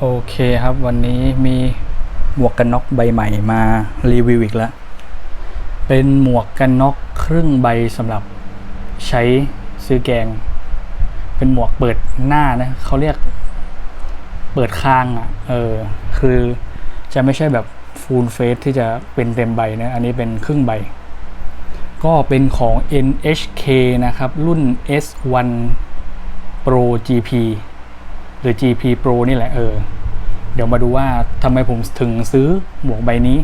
โอเคครับวันนี้มีหมวกกันน็อกใบใหม่มารีวิวอีกแล้ว เป็นหมวกกันน็อกครึ่งใบสำหรับใช้ซื้อแกง เป็นหมวกเปิดหน้านะเขาเรียกเปิดคางอะ เออ คือจะไม่ใช่แบบฟูลเฟสที่จะเป็นเต็มใบนะ อันนี้เป็นครึ่งใบ ก็เป็นของ NHK นะครับ รุ่น S1 Pro GP รือ GP Pro นี่แหละเออ เดี๋ยวมาดูว่าทำไมผมถึงซื้อหมวกใบนี้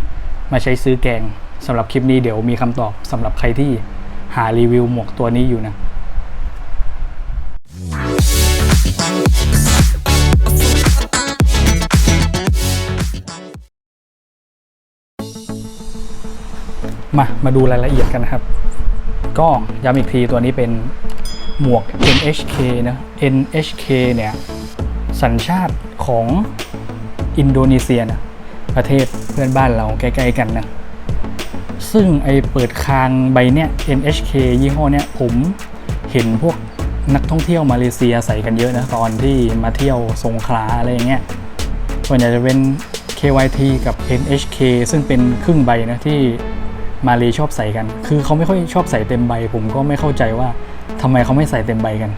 มาใช้ซื้อแกงสำหรับคลิปนี้เดี๋ยวมีคำตอบสำหรับใครที่หารีวิวหมวกตัวนี้อยู่นะมา มาดูรายละเอียดกันนะครับ ก็ย้ำอีกทีตัวนี้เป็นหมวก NHK นะ NHK เนี่ย สัญชาติของอินโดนีเซียนะประเทศเพื่อนบ้านเราใกล้ๆกันนะซึ่งไอเปิดคางใบเนี้ย NHK ยี่ห้อเนี้ยผมเห็นพวกนักท่องเที่ยวมาเลเซียใส่กันเยอะนะตอนที่มาเที่ยวสงขลาอะไรอย่างเงี้ยส่วนใหญ่จะเป็น KYT กับ NHK ซึ่งเป็นครึ่งใบนะที่มาเลชอบใส่กัน คือเขาไม่ค่อยชอบใส่เต็มใบ ผมก็ไม่เข้าใจว่าทำไมเขาไม่ใส่เต็มใบกัน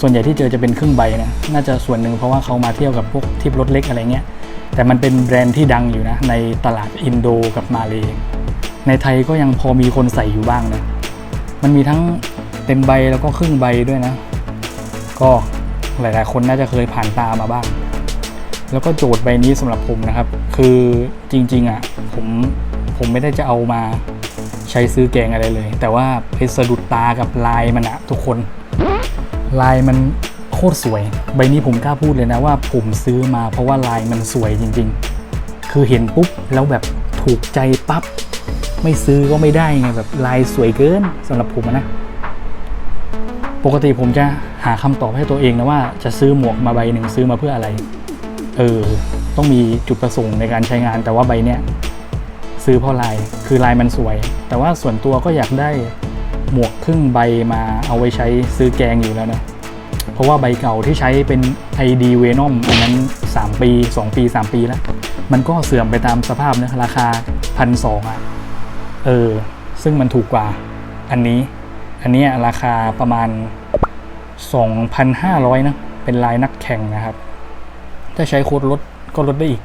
ส่วนใหญ่ที่เจอจะเป็นครึ่งใบนะน่าจะส่วนหนึ่งเพราะว่าเขามาเที่ยวกับพวกทิปรถเล็กอะไรเงี้ยแต่มันเป็นแบรนด์ที่ดังอยู่นะในตลาดอินโดกับมาเลในไทยก็ยังพอมีคนใส่อยู่บ้างนะมันมีทั้งเต็มใบแล้วก็ครึ่งใบด้วยนะ ก็หลายๆ คนน่าจะเคยผ่านตามาบ้าง แล้วก็โจทย์ใบนี้สำหรับผมนะครับ คือจริงๆอะผมผมไม่ได้จะเอามาใช้ซื้อแกงอะไรเลย แต่ว่าไปสะดุดตากับลายมันอะทุกคน ลายมันโคตรสวย ใบนี้ผมกล้าพูดเลยนะว่าผมซื้อมาเพราะว่าลายมันสวยจริง ๆ คือเห็นปุ๊บแล้วแบบถูกใจปั๊บไม่ซื้อก็ไม่ได้ไงแบบลายสวยเกินสำหรับผมนะ ปกติผมจะหาคำตอบให้ตัวเองนะว่าจะซื้อหมวกมาใบหนึ่งซื้อมาเพื่ออะไร เออ ต้องมีจุดประสงค์ในการใช้งาน แต่ว่าใบเนี้ยซื้อเพราะลายคือลายมันสวย แต่ว่าส่วนตัวก็อยากได้ หมวกครึ่งใบมาเอาไว้ใช้ซื้อแกงอยู่แล้วนะเพราะว่าใบเก่าที่ใช้เป็น ID Venom อันนั้น 3 ปี 2 ปี 3 ปีแล้ว มันก็เสื่อมไปตามสภาพนะราคาพันสองอะเออ ซึ่งมันถูกกว่าอันนี้ อันนี้ราคาประมาณ 2,500 นะ เป็นลายนักแข่งนะครับ ถ้าใช้โค้ดลดก็ลดได้อีก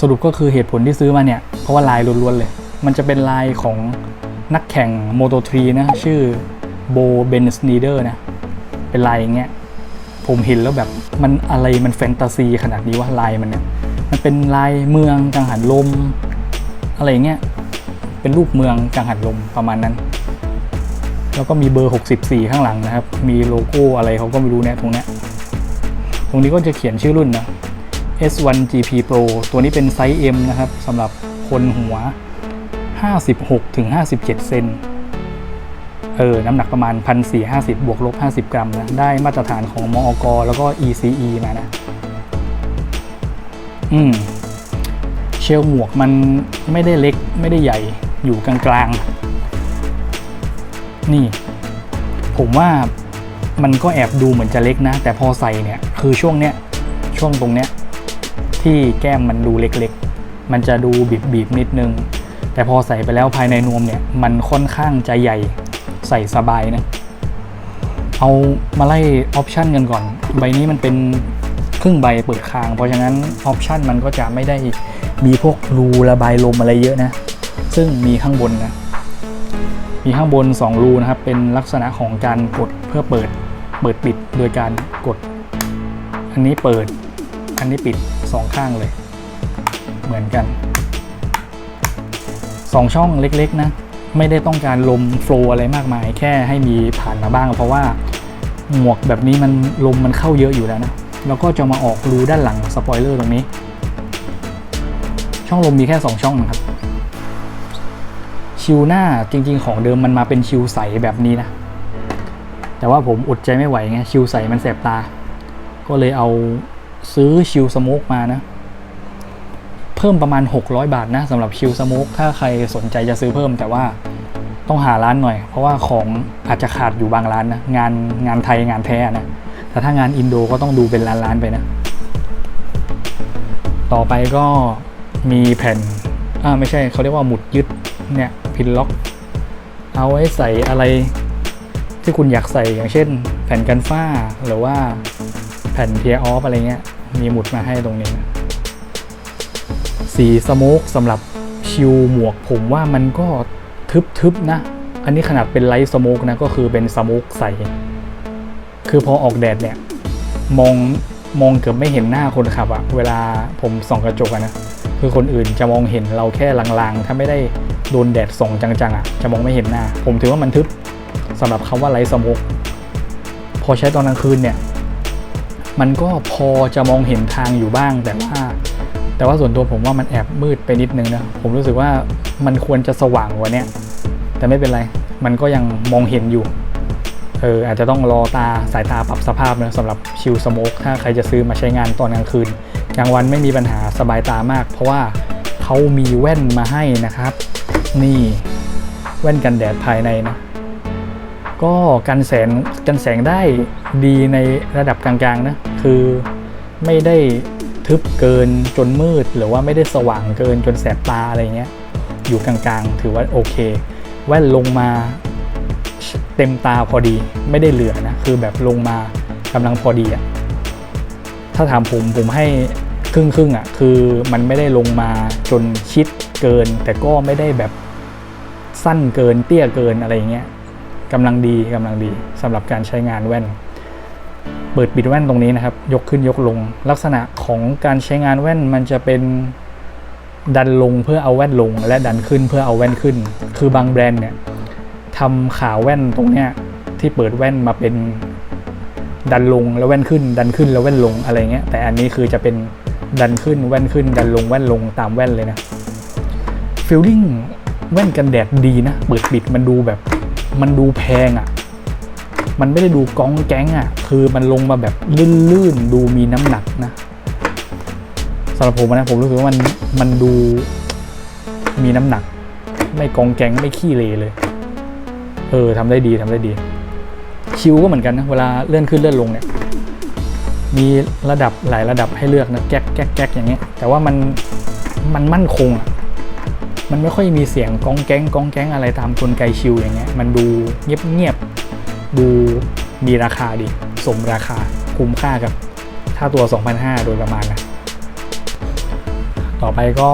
สรุปก็คือเหตุผลที่ซื้อมาเนี่ย เพราะว่าลายล้วนๆเลย มันจะเป็นลายของ นักแข่ง Moto 3นะชื่อโบเบนส n นเดอร์นะเป็นลายอย่างเงี้ยผมเห็นแล้วแบบมันอะไรมันแฟนตาซีขนาดนี้ว่าลายมันเนี่ยมันเป็นลายเมืองกังหันลม อะไรอย่างเงี้ยเป็นรูปเมืองกังหันลมประมาณนั้น แล้วก็มีเบอร์ 64 ข้างหลังนะครับ มีโลโก้อะไรเขาก็ไม่รู้เนี่ยตรงเนี้ยตรงนี้ก็จะเขียนชื่อรุ่นนะ S1 GP Pro ตัวนี้เป็นไซส์ M นะครับสำหรับคนหัว 56ถึง57 เซนเออ น้ำหนักประมาณ 1,450 บวกลบ 50 กรัมนะ ได้มาตรฐานของมอกแล้วก็ ECE มานะ อืม เชลหมวกมันไม่ได้เล็กไม่ได้ใหญ่อยู่กลางๆ นี่ ผมว่ามันก็แอบดูเหมือนจะเล็กนะ แต่พอใส่เนี่ย คือช่วงเนี้ย ช่วงตรงเนี้ย ที่แก้มมันดูเล็กๆ มันจะดูบีบๆนิดนึง แต่พอใส่ไปแล้วภายในนวมเนี่ยมันค่อนข้างจะใหญ่ใส่สบายนะ เอามาไล่ออปชันกันก่อน ใบนี้มันเป็นครึ่งใบเปิดคาง เพราะฉะนั้นออปชันมันก็จะไม่ได้มีพวกรูระบายลมอะไรเยอะนะ ซึ่งมีข้างบนนะ มีข้างบน 2 รูนะครับ เป็นลักษณะของการกดเพื่อเปิดเปิดปิดโดยการกด อันนี้เปิด อันนี้ปิดสองข้างเลย เหมือนกัน สองช่องเล็กๆนะไม่ได้ต้องการลมโฟล์อะไรมากมาย แค่ให้มีผ่านมาบ้าง เพราะว่าหมวกแบบนี้มันลมมันเข้าเยอะอยู่แล้วนะแล้วก็จะมาออกรูด้านหลังสปอยเลอร์ตรงนี้ ช่องลมมีแค่ 2 ช่องนะครับ ชิวหน้าจริง ๆ ของเดิมมันมาเป็นชิวใสแบบนี้นะ แต่ว่าผมอดใจไม่ไหวไงชิวใสมันแสบตา ก็เลยเอาซื้อชิวสโมกมานะ พิ่มประมาณ 600 บาทนะสำหรับชิวสโมกถ้าใครสนใจจะซื้อเพิ่มแต่ว่าต้องหาร้านหน่อย เพราะว่าของอาจจะขาดอยู่บางร้านนะ งานงานไทยงานแท้นะแต่ถ้างานอินโดก็ต้องดูเป็นร้านๆไปนะ ต่อไปก็มีแผ่นอ่าไม่ใช่เขาเรียกว่าหมุดยึดเนี่ยพินล็อก เอาไว้ใส่อะไรที่คุณอยากใส่อย่างเช่น แผ่นกันฝ้าหรือว่าแผ่นเทียออฟอะไรเงี้ยมีหมุดมาให้ตรงนี้ สีสโมกสำหรับชิวหมวกผมว่ามันก็ทึบๆนะ อันนี้ขนาดเป็นไลท์สโมกนะก็คือเป็นสโมกใส คือพอออกแดดเนี่ย มองมองเกือบไม่เห็นหน้าคนขับอะเวลาผมส่องกระจกอะนะคือคนอื่นจะมองเห็นเราแค่ลางๆ ถ้าไม่ได้โดนแดดส่องจังๆอะจะมองไม่เห็นหน้า ผมถือว่ามันทึบสำหรับคำว่าไลท์สโมกพอใช้ตอนกลางคืนเนี่ย มันก็พอจะมองเห็นทางอยู่บ้างแต่ว่า แต่ว่าส่วนตัวผมว่ามันแอบมืดไปนิดนึงนะ ผมรู้สึกว่ามันควรจะสว่างกว่านี้แต่ไม่เป็นไร มันก็ยังมองเห็นอยู่ เอออาจจะต้องรอตาสายตาปรับสภาพนะสำหรับชิลสโมกถ้าใครจะซื้อมาใช้งานตอนกลางคืนกลางวันไม่มีปัญหาสบายตามาก เพราะว่าเขามีแว่นมาให้นะครับ นี่แว่นกันแดดภายในนะ ก็กันแสงกันแสงได้ดีในระดับกลางๆนะ คือไม่ได้ ทึบเกินจนมืด หรือว่าไม่ได้สว่างเกินจนแสบตาอะไรเงี้ย อยู่กลางๆ ถือว่าโอเค แว่นลงมาเต็มตาพอดี ไม่ได้เหลือนะ คือแบบลงมากำลังพอดีอะถ้าถามผมผมให้ครึ่งครึ่งๆอะคือมันไม่ได้ลงมาจนชิดเกิน แต่ก็ไม่ได้แบบสั้นเกินเตี้ยเกินอะไรเงี้ยกำลังดีกำลังดีสำหรับการใช้งานแว่น เปิดปิดแว่นตรงนี้นะครับ ยกขึ้นยกลง ลักษณะของการใช้งานแว่นมันจะเป็นดันลงเพื่อเอาแว่นลง และดันขึ้นเพื่อเอาแว่นขึ้น คือบางแบรนด์เนี่ยทำขาแว่นตรงเนี้ยที่เปิดแว่นมาเป็นดันลงแล้วแว่นขึ้น ดันขึ้นแล้วแว่นลงอะไรเงี้ยแต่อันนี้คือจะเป็นดันขึ้นแว่นขึ้น ดันลงแว่นลงตามแว่นเลยนะฟิลลิ่งแว่นกันแดดดีนะเปิดปิดมันดูแบบมันดูแพงอะ่ะ มันไม่ได้ดูก้องแก๊งอะ่ะ คือมันลงมาแบบลื่นๆ ดูมีน้ำหนักนะสำหรับผมนะผมรู้สึกว่ามันมันดูมีน้ำหนัก ไม่กองแก๊งไม่ขี้เลเลย เออทำได้ดีทำได้ดี ชิวก็เหมือนกันนะ เวลาเลื่อนขึ้นเลื่อนลงเนี่ย มีระดับหลายระดับให้เลือกนะแก๊กแก๊กแก๊กอย่างเงี้ย แต่ว่ามันมันมั่นคงอะมันไม่ค่อยมีเสียงกองแก๊งกองแก๊งอะไรตามกลไกชิลอย่างเงี้ย มันดูเงียบเงียบ ดูมีราคาดี สมราคาคุ้มค่ากับค่าตัว 2,500 โดยประมาณนะ ต่อไปก็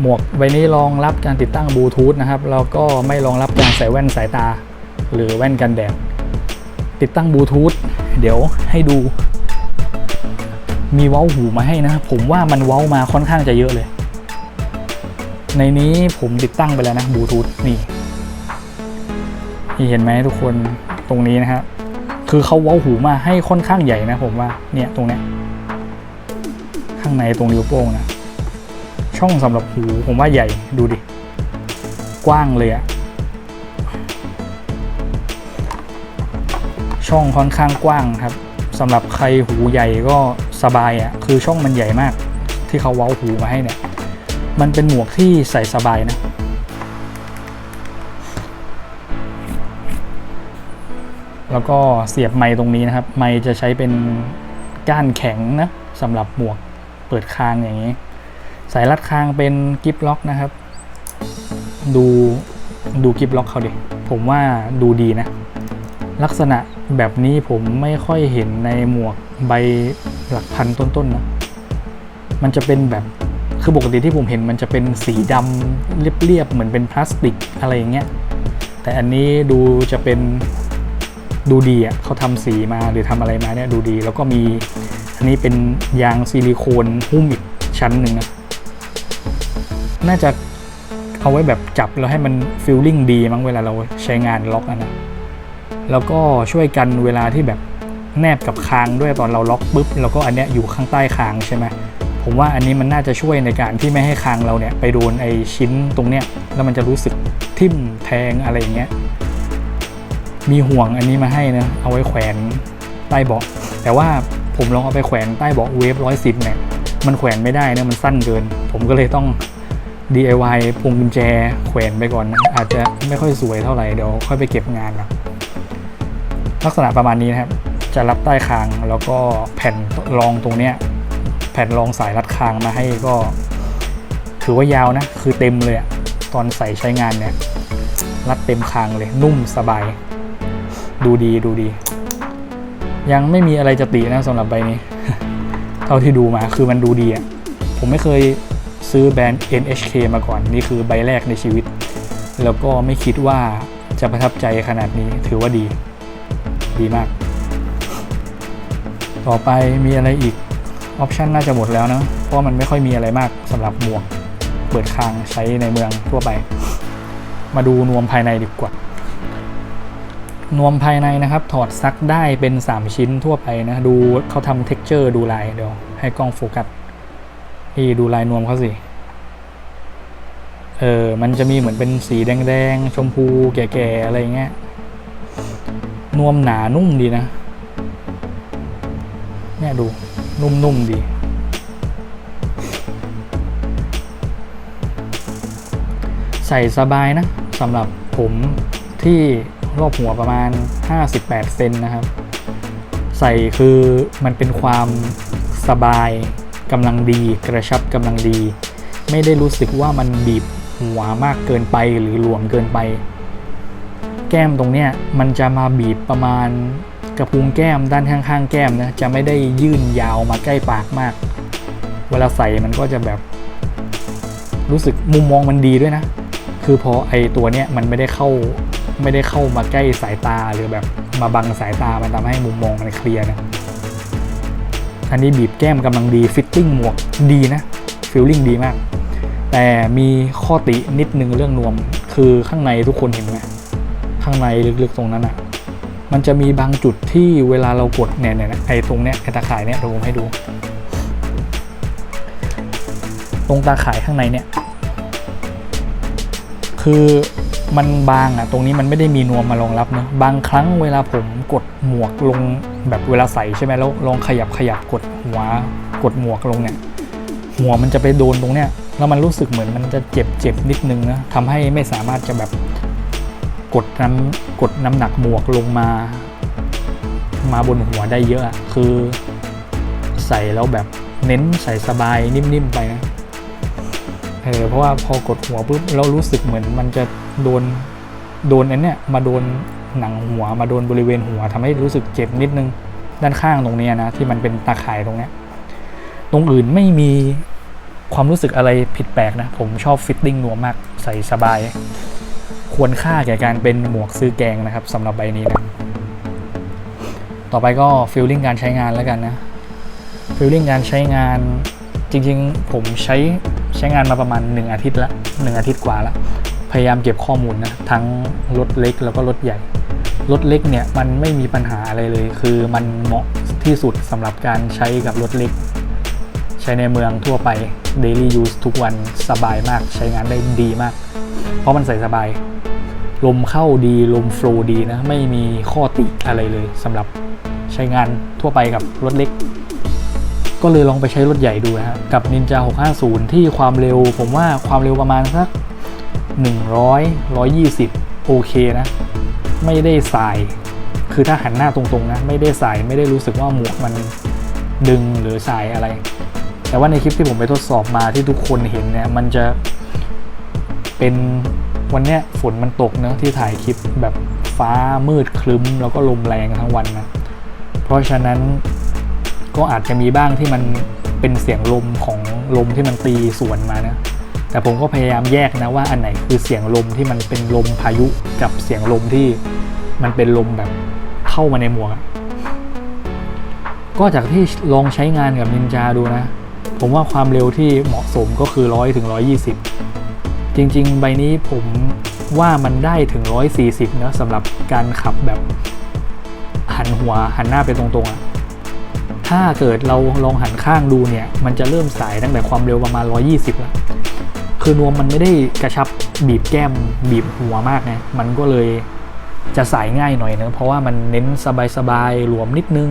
หมวกใบนี้รองรับการติดตั้งบลูทูธนะครับ แล้วก็ไม่รองรับการใส่แว่นสายตา หรือแว่นกันแดด ติดตั้งบลูทูธเดี๋ยวให้ดู มีเว้าหูมาให้นะ ผมว่ามันเว้ามาค่อนข้างจะเยอะเลย ในนี้ผมติดตั้งไปแล้วนะบลูทูธนี่เห็นไหมทุกคน ตรงนี้นะฮะคือเขาเว้าหูมาให้ค่อนข้างใหญ่นะผมว่าเนี่ยตรงเนี้ยข้างในตรงนิ้วโป้งนะช่องสำหรับหูผมว่าใหญ่ดูดิ กว้างเลยอะช่องค่อนข้างกว้างครับสำหรับใครหูใหญ่ก็สบายอะคือช่องมันใหญ่มาก ที่เขาเว้าหูมาให้เนี่ย มันเป็นหมวกที่ใส่สบายนะ แล้วก็เสียบไม้ตรงนี้นะครับ ไม้จะใช้เป็นก้านแข็งนะสำหรับหมวกเปิดคางอย่างนี้ สายรัดคางเป็นกิฟล็อกนะครับ ดูดูกิฟล็อกเขาดิผมว่าดูดีนะ ลักษณะแบบนี้ผมไม่ค่อยเห็นในหมวกใบหลักพันต้นๆนะมันจะเป็นแบบคือปกติที่ผมเห็นมันจะเป็นสีดำเรียบๆเหมือนเป็นพลาสติกอะไรอย่างเงี้ยแต่อันนี้ดูจะเป็น ดูดีอะเขาทำสีมาหรือทำอะไรมาเนี่ยดูดี แล้วก็มีอันนี้เป็นยางซิลิโคนหุ้มอีกชั้นหนึ่งนะน่าจะเอาไว้แบบจับแล้วให้มันฟิลลิ่งดีมั้งเวลาเราใช้งานล็อกนะแล้วก็ช่วยกันเวลาที่แบบแนบกับคางด้วยตอนเราล็อกปุ๊บแล้วก็อันเนี้ยอยู่ข้างใต้คางใช่ไหมผมว่าอันนี้มันน่าจะช่วยในการที่ไม่ให้คางเราเนี่ยไปโดนไอชิ้นตรงเนี้ยแล้วมันจะรู้สึกทิ่มแทงอะไรอย่างเงี้ย มีห่วงอันนี้มาให้นะเอาไว้แขวนใต้เบาะแต่ว่าผมลองเอาไปแขวนใต้เบาะเวฟร้อยสิบเนี่ยมันแขวนไม่ได้นะมันสั้นเกิน ผมก็เลยต้อง DIY พวงกุญแจแขวนไปก่อนนะอาจจะไม่ค่อยสวยเท่าไหร่เดี๋ยวค่อยไปเก็บงานนะลักษณะประมาณนี้นะครับ จะรับใต้คางแล้วก็แผ่นรองตรงเนี้ยแผ่นรองสายรัดคางมาให้ก็ ถือว่ายาวนะ คือเต็มเลยตอนใส่ใช้งานเนี่ยรัดเต็มคางเลยนุ่มสบาย ดูดีดูดี ยังไม่มีอะไรจะตินะสำหรับใบนี้ เท่าที่ดูมาคือมันดูดีอะผมไม่เคยซื้อแบรนด์ NHK มาก่อน นี่คือใบแรกในชีวิต แล้วก็ไม่คิดว่าจะประทับใจขนาดนี้ถือว่าดี ดีมาก ต่อไปมีอะไรอีก ออปชันน่าจะหมดแล้วนะ เพราะมันไม่ค่อยมีอะไรมากสำหรับหมวก เปิดคางใช้ในเมืองทั่วไป มาดูนวมภายในดีกว่า นวมภายในนะครับ ถอดซักได้เป็น 3 ชิ้นทั่วไปนะ ดูเขาทำเท็กเจอร์ดูลายเดี๋ยว ให้กล้องโฟกัสนี่ดูลายนวมเขาสิ เออ มันจะมีเหมือนเป็นสีแดงๆ ชมพูแก่ๆ อะไรเงี้ย นวมหนานุ่มดีนะ เนี่ยดู นุ่มๆ ดีใส่สบายนะสำหรับผมที่ รอบหัวประมาณ 58 เซนนะครับ ใส่คือมันเป็นความสบายกำลังดีกระชับกำลังดี ไม่ได้รู้สึกว่ามันบีบหัวมากเกินไปหรือหลวมเกินไป แก้มตรงเนี้ยมันจะมาบีบประมาณกระพุ้งแก้มด้านข้างๆ แก้มนะจะไม่ได้ยื่นยาวมาใกล้ปากมาก เวลาใส่มันก็จะแบบ รู้สึกมุมมองมันดีด้วยนะ คือพอไอตัวเนี้ยมันไม่ได้เข้า ไม่ได้เข้ามาใกล้สายตาหรือแบบมาบังสายตามันทำให้มุมมองมันเคลียร์นะอันนี้บีบแก้มกำลังดีฟิตติ้งหมวกดีนะฟิลลิ่งดีมาก แต่มีข้อตินิดนึงเรื่องนวม คือข้างในทุกคนเห็นไหมข้างในลึกๆตรงนั้นอะ่ะ มันจะมีบางจุดที่เวลาเรากดเนี่ยเนี่ยไอ้ตรงเนี้ยไอ้ตาข่ายเนี่ยเดี๋ยวผมให้ดู ตรงตาข่ายข้างในเนี่ย คือ มันบางอะ่ะตรงนี้มันไม่ได้มีนวมมารองรับเนอะบางครั้งเวลาผมกดหมวกลงแบบเวลาใส่ใช่ไหมแล้วลองขยับขยับกดหัวกดหมวกลงเนี่ยหัวมันจะไปโดนตรงเนี้ยแล้วมันรู้สึกเหมือนมันจะเจ็บเจ็บนิดนึงนะทำให้ไม่สามารถจะแบบกดน้ำกดน้ำหนักหมวกลงมา มาบนหัวได้เยอะคือใส่แล้วแบบเน้นใส่สบายนิ่มๆไปนะเออเพราะว่าพอกดหัวปุ๊บเรารู้สึกเหมือนมันจะ โดนโดนอันเนี้ยมาโดนหนังหัวมาโดนบริเวณหัวทำให้รู้สึกเจ็บนิดนึงด้านข้างตรงนี้นะที่มันเป็นตาข่ายตรงเนี้ยตรงอื่นไม่มีความรู้สึกอะไรผิดแปลกนะ ผมชอบฟิตติ้งนัวมมากใส่สบาย ควรค่าแก่การเป็นหมวกซื้อแกงนะครับสำหรับใบนี้นะต่อไปก็ฟิลลิ่งการใช้งานแล้วกันนะฟิลลิ่งการใช้งานจริงๆ ผมใช้ใช้งานมาประมาณ 1 อาทิตย์ละ1อาทิตย์กว่าละ พยายามเก็บข้อมูลนะทั้งรถเล็กแล้วก็รถใหญ่ รถเล็กเนี่ยมันไม่มีปัญหาอะไรเลย คือมันเหมาะที่สุดสำหรับการใช้กับรถเล็ก ใช้ในเมืองทั่วไป daily use ทุกวันสบายมากใช้งานได้ดีมาก เพราะมันใส่สบาย ลมเข้าดีลมโฟลดีนะ ไม่มีข้อติอะไรเลยสำหรับใช้งานทั่วไปกับรถเล็ก ก็เลยลองไปใช้รถใหญ่ดูนะฮะกับ Ninja 650 ที่ความเร็ว ผมว่าความเร็วประมาณสัก 100 120 โอเคนะ ไม่ได้สาย คือถ้าหันหน้าตรงๆนะ ไม่ได้สายไม่ได้รู้สึกว่าหมวกมันดึงหรือสายอะไร แต่ว่าในคลิปที่ผมไปทดสอบมาที่ทุกคนเห็นเนี่ย มันจะเป็นวันเนี้ยฝนมันตกเนะที่ถ่ายคลิปแบบฟ้ามืดครึ้ม แล้วก็ลมแรงทั้งวันนะ เพราะฉะนั้นก็อาจจะมีบ้างที่มันเป็นเสียงลมของลมที่มันตีสวนมานะ แต่ผมก็พยายามแยกนะว่าอันไหนคือเสียงลมที่มันเป็นลมพายุกับเสียงลมที่มันเป็นลมแบบเข้ามาในหมวก ก็จากที่ลองใช้งานกับนินจาดูนะ ผมว่าความเร็วที่เหมาะสมก็คือ 100ถึง120 จริง ๆ ใบนี้ผมว่ามันได้ถึง 140นะสำหรับการขับแบบหันหัวหันหน้าไปตรงๆอะถ้าเกิดเราลองหันข้างดูเนี่ย มันจะเริ่มสายตั้งแต่ความเร็วประมาณ 120 แล้ว คือนวมมันไม่ได้กระชับบีบแก้มบีบหัวมากนะมันก็เลยจะสายง่ายหน่อยนะเพราะว่ามันเน้นสบายๆหลวมนิดนึง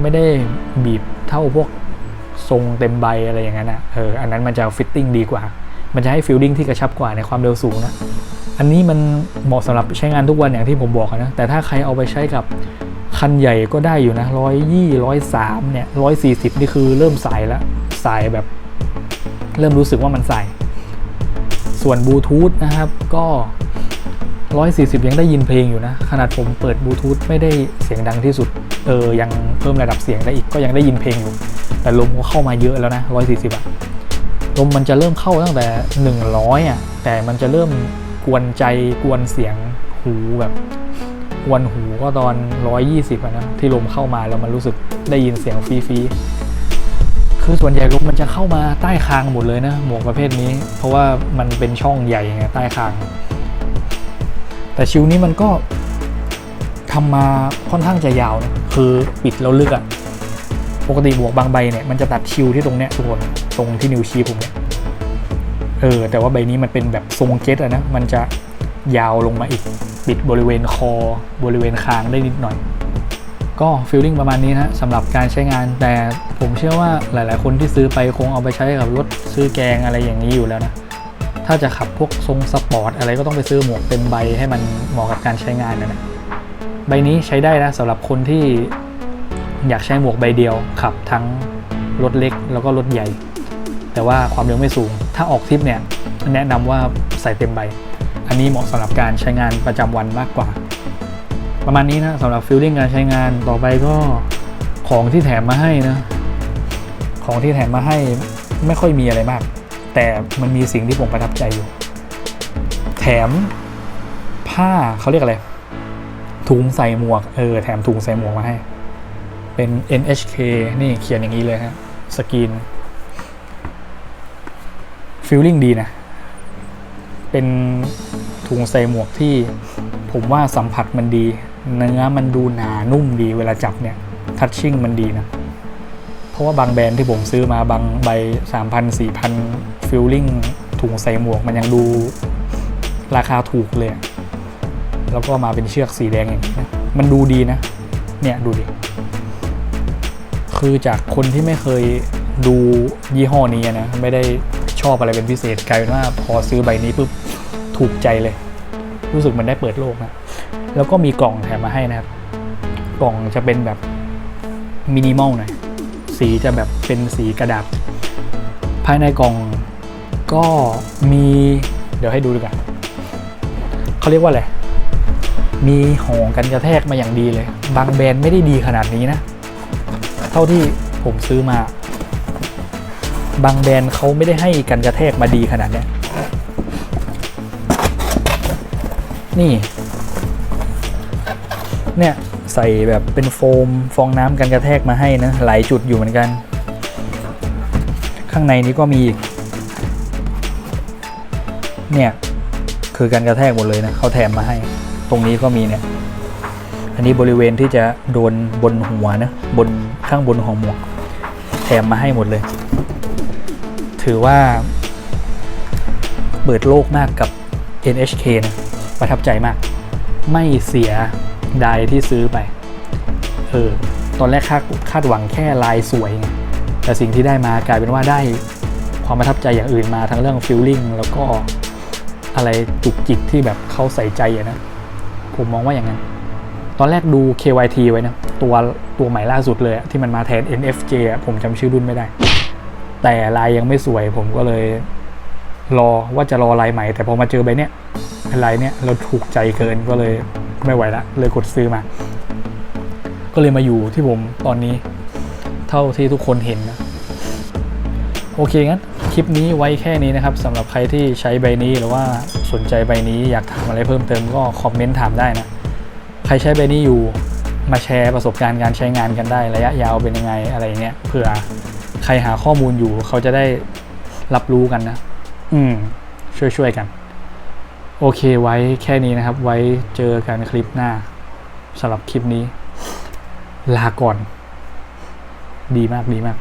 ไม่ได้บีบเท่าพวกทรงเต็มใบอะไรอย่างนั้นนะเอออันนั้นมันจะฟิตติ้งดีกว่า มันจะให้ฟิลลิ่งที่กระชับกว่าในความเร็วสูงนะอันนี้มันเหมาะสำหรับใช้งานทุกวันอย่างที่ผมบอกนะแต่ถ้าใครเอาไปใช้กับคันใหญ่ก็ได้อยู่นะร้อยยี่ร้อยสามเนี่ยร้อยสี่สิบนี่คือเริ่มสายแล้วสายแบบ เริ่มรู้สึกว่ามันสาย ส่วนบลูทูธนะครับก็ 140 ยังได้ยินเพลงอยู่นะ ขนาดผมเปิดบลูทูธไม่ได้เสียงดังที่สุด เออ ยังเพิ่มระดับเสียงได้อีกก็ยังได้ยินเพลงอยู่ แต่ลมก็เข้ามาเยอะแล้วนะ 140อะลมมันจะเริ่มเข้าตั้งแต่ 100อะแต่มันจะเริ่มกวนใจกวนเสียงหูแบบกวนหูก็ตอน 120อะนะที่ลมเข้ามาแล้วมันรู้สึกได้ยินเสียงฟรีๆ คือส่วนใหญ่ลมมันจะเข้ามาใต้คางหมดเลยนะ หมวกประเภทนี้ เพราะว่ามันเป็นช่องใหญ่ไงใต้คาง แต่ชิวนี้มันก็ทำมาค่อนข้างจะยาวนะคือปิดแล้วลึกอะปกติหมวกบางใบเนี่ยมันจะตัดชิวที่ตรงเนี้ยทุกคนตรงที่นิ้วชี้ผมเนี่ยเออแต่ว่าใบนี้มันเป็นแบบทรงเจ็ตอะนะมันจะยาวลงมาอีกปิดบริเวณคอบริเวณคางได้นิดหน่อย ก็ฟีลลิ่งประมาณนี้นะสำหรับการใช้งาน แต่ผมเชื่อว่าหลาย ๆ คนที่ซื้อไปคงเอาไปใช้กับรถซื้อแกงอะไรอย่างนี้อยู่แล้วนะถ้าจะขับพวกทรงสปอร์ตอะไรก็ต้องไปซื้อหมวกเต็มใบให้มันเหมาะกับการใช้งานนะนะใบนี้ใช้ได้นะสำหรับคนที่อยากใช้หมวกใบเดียวขับทั้งรถเล็กแล้วก็รถใหญ่ แต่ว่าความเร็วไม่สูง ถ้าออกทริปเนี่ยแนะนำว่าใส่เต็มใบ อันนี้เหมาะสำหรับการใช้งานประจำวันมากกว่า ประมาณนี้นะสำหรับฟิลลิ่งการใช้งานต่อไปก็ของที่แถมมาให้นะ ของที่แถมมาให้ไม่ค่อยมีอะไรมาก แต่มันมีสิ่งที่ผมประทับใจอยู่ แถมผ้าเขาเรียกอะไร ถุงใส่หมวก เออ แถมถุงใส่หมวกมาให้ เป็น NHK นี่เขียนอย่างนี้เลยฮะสกรีนฟีลลิ่งดีนะ เป็นถุงใส่หมวกที่ผมว่าสัมผัสมันดี เนื้อมันดูหนานุ่มดีเวลาจับเนี่ยทัชชิ่งมันดีนะ เพราะว่าบางแบรนด์ที่ผมซื้อมาบางใบ 3,000 4,000 ฟิลลิ่งถุงใส่หมวกมันยังดูราคาถูกเลย แล้วก็มาเป็นเชือกสีแดงอย่างนี้นะมันดูดีนะ เนี่ยดูดิ คือจากคนที่ไม่เคยดูยี่ห้อนี้นะ ไม่ได้ชอบอะไรเป็นพิเศษกลายเป็นว่าพอซื้อใบนี้ปุ๊บถูกใจเลย รู้สึกมันได้เปิดโลกนะ แล้วก็มีกล่องแถมมาให้นะครับ กล่องจะเป็นแบบมินิมอลหน่อยสีจะแบบเป็นสีกระดาษภายในกล่องก็มีเดี๋ยวให้ดูดีกว่าเขาเรียกว่าอะไรมีห่อกันกระแทกมาอย่างดีเลย บางแบรนด์ไม่ได้ดีขนาดนี้นะ เท่าที่ผมซื้อมา บางแบรนด์เขาไม่ได้ให้กันกระแทกมาดีขนาดนี้นี่ เนี่ยใส่แบบเป็นโฟมฟองน้ำกันกระแทกมาให้นะหลายจุดอยู่เหมือนกัน ข้างในนี้ก็มีอีก เนี่ยคือกันกระแทกหมดเลยนะเขาแถมมาให้ ตรงนี้ก็มีเนี่ยอันนี้บริเวณที่จะโดนบนหัวนะบนข้างบนของหมวก แถมมาให้หมดเลย ถือว่า เปิดโลกมากกับ NHK นะประทับใจมาก ไม่เสีย ดายที่ซื้อไป เออ ตอนแรกคาดคาดหวังแค่ลายสวยไงแต่สิ่งที่ได้มากลายเป็นว่าได้ความประทับใจอย่างอื่นมาทั้งเรื่องฟิลลิ่งแล้วก็อะไรจุกจิกที่แบบเขาใส่ใจนะ ผมมองว่าอย่างนั้น ตอนแรกดู KYT ไว้นะ ตัวตัวใหม่ล่าสุดเลยที่มันมาแทน NFJ ผมจำชื่อรุ่นไม่ได้ แต่ลายยังไม่สวยผมก็เลยรอว่าจะรอลายใหม่ แต่พอมาเจอใบเนี้ยลายเนี้ยเราถูกใจเกินก็เลย ไม่ไหวละเลยกดซื้อมา ก็เลยมาอยู่ที่ผมตอนนี้ เท่าที่ทุกคนเห็นนะโอเคงั้นคลิปนี้ไว้แค่นี้นะครับสำหรับใครที่ใช้ใบนี้หรือว่าสนใจใบนี้อยากถามอะไรเพิ่มเติมก็คอมเมนต์ถามได้นะ ใครใช้ใบนี้อยู่มาแชร์ประสบการณ์การใช้งานกันได้ระยะยาวเป็นยังไงอะไรเงี้ยเผื่อใครหาข้อมูลอยู่เขาจะได้รับรู้กันนะ อืม ช่วยๆกัน โอเคไว้แค่นี้นะครับ ไว้เจอกันคลิปหน้าสำหรับคลิปนี้ ลาก่อน ดีมากดีมาก